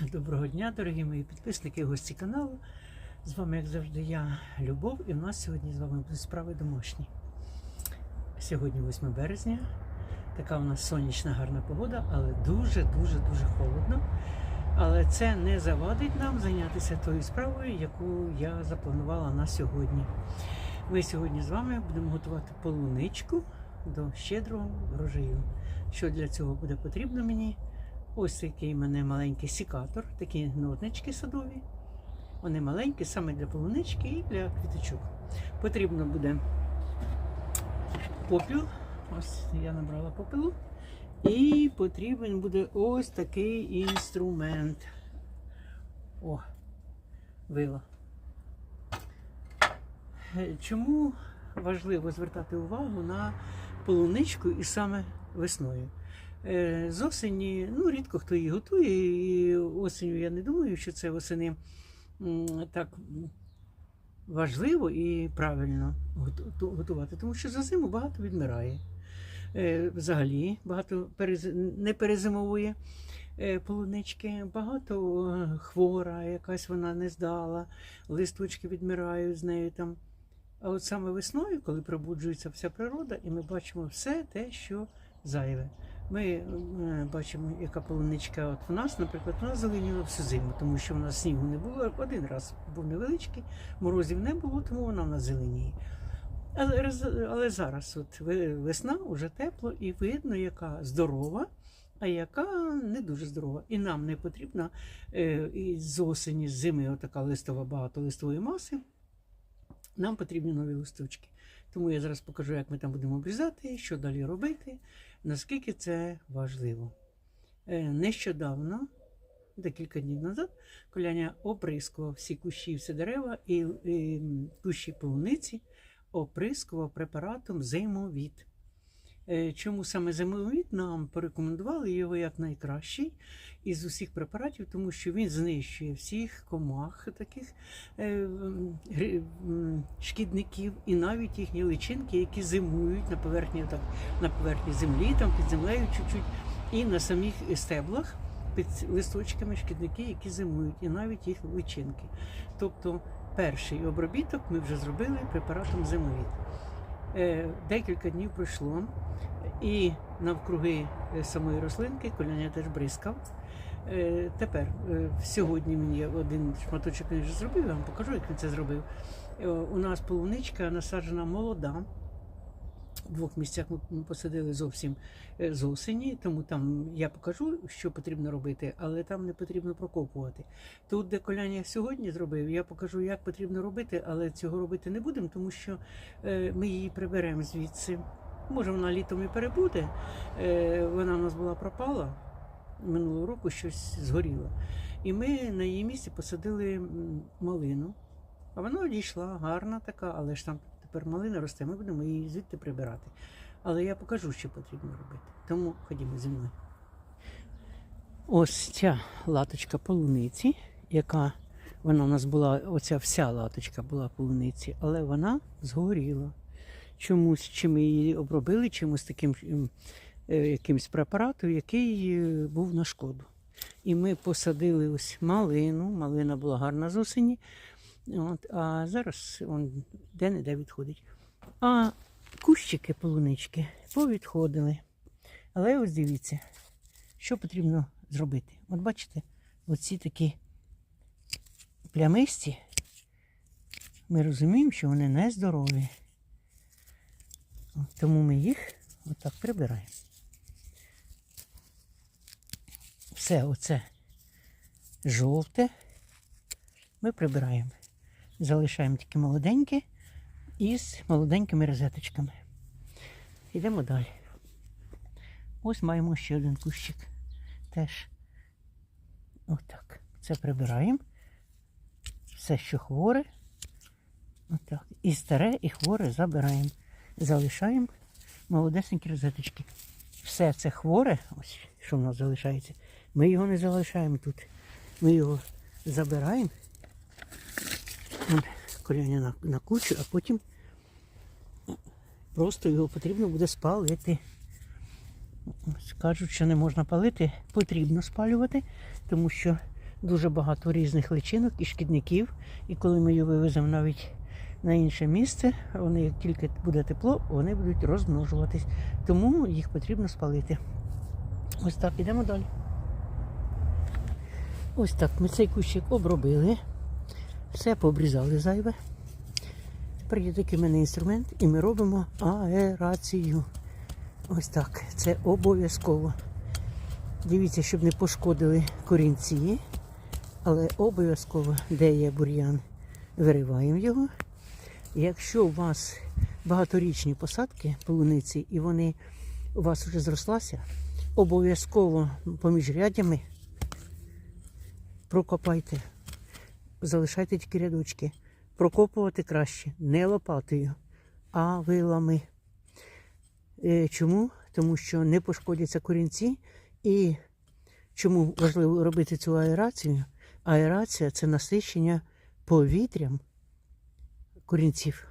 Доброго дня, дорогі мої підписники і гості каналу. З вами, як завжди, я Любов, і в нас сьогодні з вами будуть справи домашні. Сьогодні 8 березня. Така у нас сонячна гарна погода, але дуже-дуже дуже холодно. Але це не завадить нам зайнятися тою справою, яку я запланувала на сьогодні. Ми сьогодні з вами будемо готувати полуничку до щедрого врожаю. Що для цього буде потрібно мені? Ось такий у мене маленький сікатор, такі нотнички садові. Вони маленькі, саме для полунички і для квіточок. Потрібно буде попіл. Ось я набрала попелу. І потрібен буде ось такий інструмент. О, вила. Чому важливо звертати увагу на полуничку і саме весною? Е, З осені, ну рідко хто її готує, і осінню я не думаю, що це восени так важливо і правильно готувати, тому що за зиму багато відмирає. Е, Взагалі багато не перезимовує е, полунички, багато хвора, якась вона не здала, листочки відмирають з нею там. А от саме весною, коли пробуджується вся природа, і ми бачимо все те, що зайве. Ми е, бачимо, яка полуничка от в нас, наприклад, вона зеленіла всю зиму, тому що в нас снігу не було. Один раз був невеличкий, морозів не було, тому вона в нас зеленіє. Але, але зараз от весна вже тепло і видно, яка здорова, а яка не дуже здорова. І нам не потрібна е, і з осені, з зими, отака листова багато листової маси. Нам потрібні нові листочки. Тому я зараз покажу, як ми там будемо обрізати, що далі робити, наскільки це важливо. Е, Нещодавно, декілька днів назад, Коляня оприскував всі кущі, всі дерева і, і кущі полуниці оприскував препаратом зимовід. Е, Чому саме зимовід нам порекомендували його як найкращий із усіх препаратів, тому що він знищує всіх комах таких е, шкідників і навіть їхні личинки, які зимують на поверхні, так, на поверхні землі, там під землею чуть-чуть, і на самих стеблах під листочками шкідники, які зимують, і навіть їх личинки. Тобто перший обробіток ми вже зробили препаратом зимовід. Е, Декілька днів пройшло, і навкруги е, самої рослинки коляня теж бризкав. Е, Тепер сьогодні мені один шматочок вже зробив, я вам покажу, як він це зробив. У нас полуничка насаджена молода. В двох місцях ми посадили зовсім е, з осені, тому там я покажу, що потрібно робити, але там не потрібно прокопувати. Тут, де коляня сьогодні зробив, я покажу, як потрібно робити, але цього робити не будемо, тому що е, ми її приберемо звідси. Може, вона літом і перебуде. Е, Вона в нас була пропала минулого року, щось згоріло. І ми на її місці посадили малину. А вона одійшла, гарна така, але ж там тепер малина росте, ми будемо її звідти прибирати. Але я покажу, що потрібно робити. Тому ходімо зі мною. Ось ця латочка полуниці, яка вона у нас була, оця вся латочка була полуниці, але вона згоріла. Чомусь, чи ми її обробили, чимось таким е, якимсь препаратом, який е, був на шкоду. І ми посадили ось малину, малина була гарна з осені. От, а зараз он де-не-де відходить. А кущики полунички повідходили. Але ось дивіться, що потрібно зробити. От бачите, оці такі плямисті, ми розуміємо, що вони нездорові. Тому ми їх отак прибираємо. Все оце жовте ми прибираємо. Залишаємо тільки молоденьке із молоденькими розеточками. Йдемо далі. Ось маємо ще один кущик. Теж отак. Це прибираємо. Все, що хворе. Отак. І старе, і хворе забираємо. Залишаємо молодесенькі розеточки. Все це хворе, ось що в нас залишається. Ми його не залишаємо тут. Ми його забираємо. Коляня на, на кучу, а потім просто його потрібно буде спалити. Ось Кажуть, що не можна палити, потрібно спалювати, тому що дуже багато різних личинок і шкідників. І коли ми її вивеземо навіть на інше місце, вони, як тільки буде тепло, вони будуть розмножуватись. Тому їх потрібно спалити. Ось так, ідемо далі. Ось так ми цей кущик обробили, все пообрізали зайве. Тепер є такий в мене інструмент, і ми робимо аерацію. Ось так. Це обов'язково. Дивіться, щоб не пошкодили корінці, але обов'язково, де є бур'ян, вириваємо його. Якщо у вас багаторічні посадки полуниці і вони у вас вже зрослася, обов'язково поміж рядями прокопайте, залишайте тільки рядочки. Прокопувати краще не лопатою, а вилами. Е, Чому? Тому що не пошкодяться корінці. І чому важливо робити цю аерацію? Аерація це насичення повітрям корінців,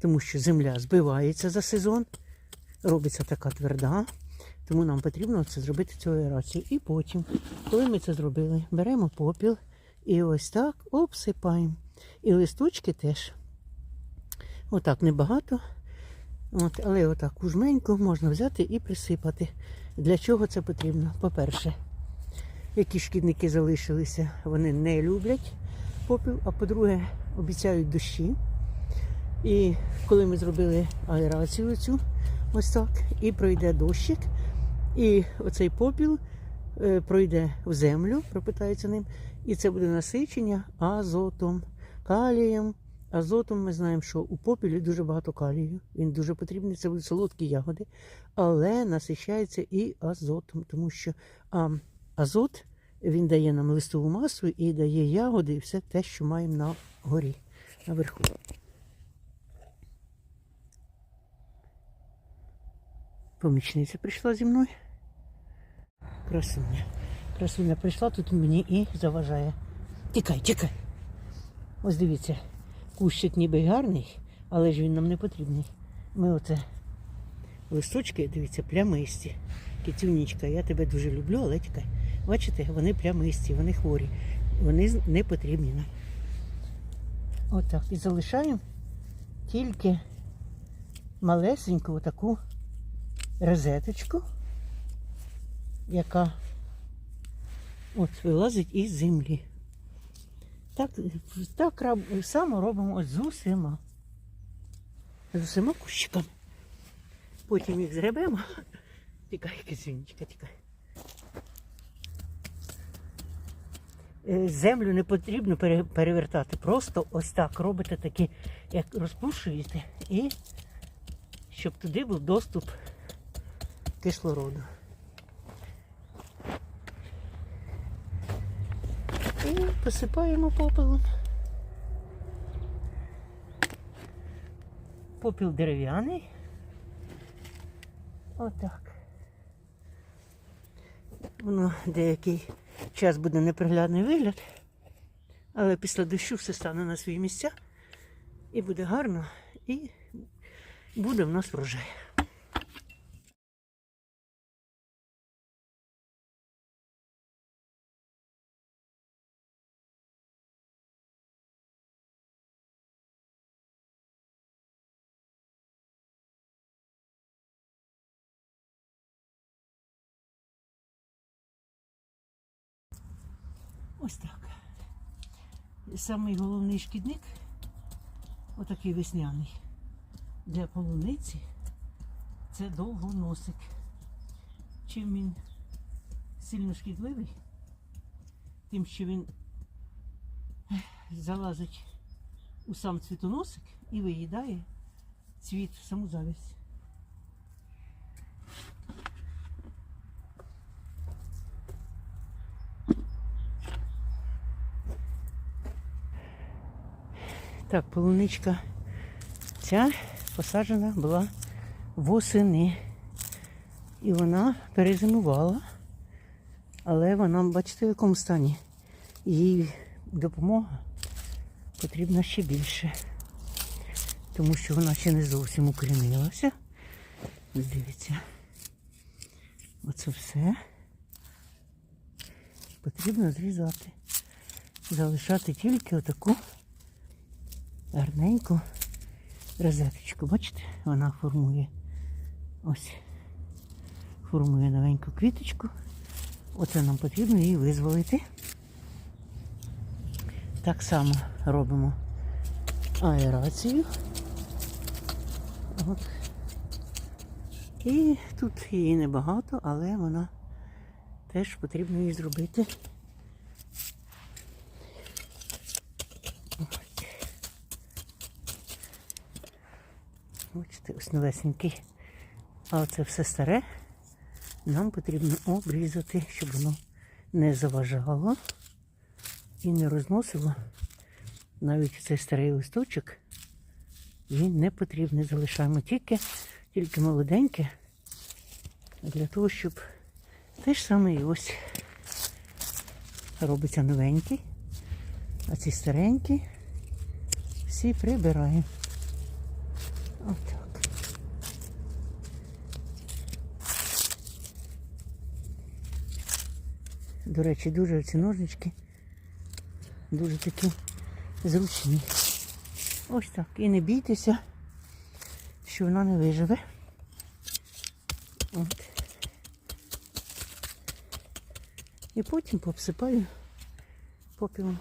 тому що земля збивається за сезон, робиться така тверда. Тому нам потрібно це зробити цю аерацію. І потім, коли ми це зробили, беремо попіл і ось так обсипаємо. І листочки теж. Отак небагато. От, але отак кужменьку можна взяти і присипати. Для чого це потрібно? По-перше, які шкідники залишилися, вони не люблять попіл, а по-друге, обіцяють дощі. І коли ми зробили аерацію цю, ось так, і пройде дощик, і оцей попіл е, пройде в землю, пропитається ним, і це буде насичення азотом, калієм. Азотом ми знаємо, що у попілі дуже багато калію. Він дуже потрібний, це будуть солодкі ягоди, але насичається і азотом, тому що а, азот він дає нам листову масу і дає ягоди і все те, що маємо на горі, наверху. Помічниця прийшла зі мною. Красуня. Красуня прийшла, тут мені і заважає. Тікай, тікай. Ось дивіться, кущик ніби гарний, але ж він нам не потрібний. Ми оце листочки, дивіться, плямисті. Китюнічка, я тебе дуже люблю, але тікай. Бачите, вони плямисті, вони хворі. Вони не потрібні нам. Отак. І залишаємо тільки малесеньку отаку розеточку, яка от вилазить із землі. Так, так само робимо ось з усіма. З усіма кущиками. Потім їх згребемо. Тікай, кисюнечка, тікай. Е, Землю не потрібно перевертати. Просто ось так робите такі, як розпушуєте, і щоб туди був доступ кислороду. І посипаємо попелом. Попіл дерев'яний. Отак. Воно деякий час буде неприглядний вигляд, але після дощу все стане на свої місця і буде гарно, і буде в нас врожай. Ось так. Самий головний шкідник, отакий весняний, для полуниці, це довгоносик. Чим він сильно шкідливий, тим, що він залазить у сам цвітоносик і виїдає цвіт, саму завість. Так, полуничка ця посаджена була восени. І вона перезимувала. Але вона, бачите, в якому стані. Їй допомога потрібна ще більше. Тому що вона ще не зовсім укорінилася. Дивіться. Оце все потрібно зрізати. залишати тільки отаку гарненьку розеточку. Бачите, вона формує ось формує новеньку квіточку. Оце нам потрібно її визволити. Так само робимо аерацію. От. І тут її небагато, але вона теж потрібно її зробити. Бачите, ось новесенький. А оце все старе нам потрібно обрізати, щоб воно не заважало і не розносило. Навіть цей старий листочок він не потрібний. Залишаємо тільки, тільки молоденьке, для того, щоб те ж саме і ось робиться новенький, а ці старенькі всі прибираємо. До речі, дуже ці ножнички дуже такі зручні. Ось так. І не бійтеся, що вона не виживе. От. І потім пообсипаю попілом.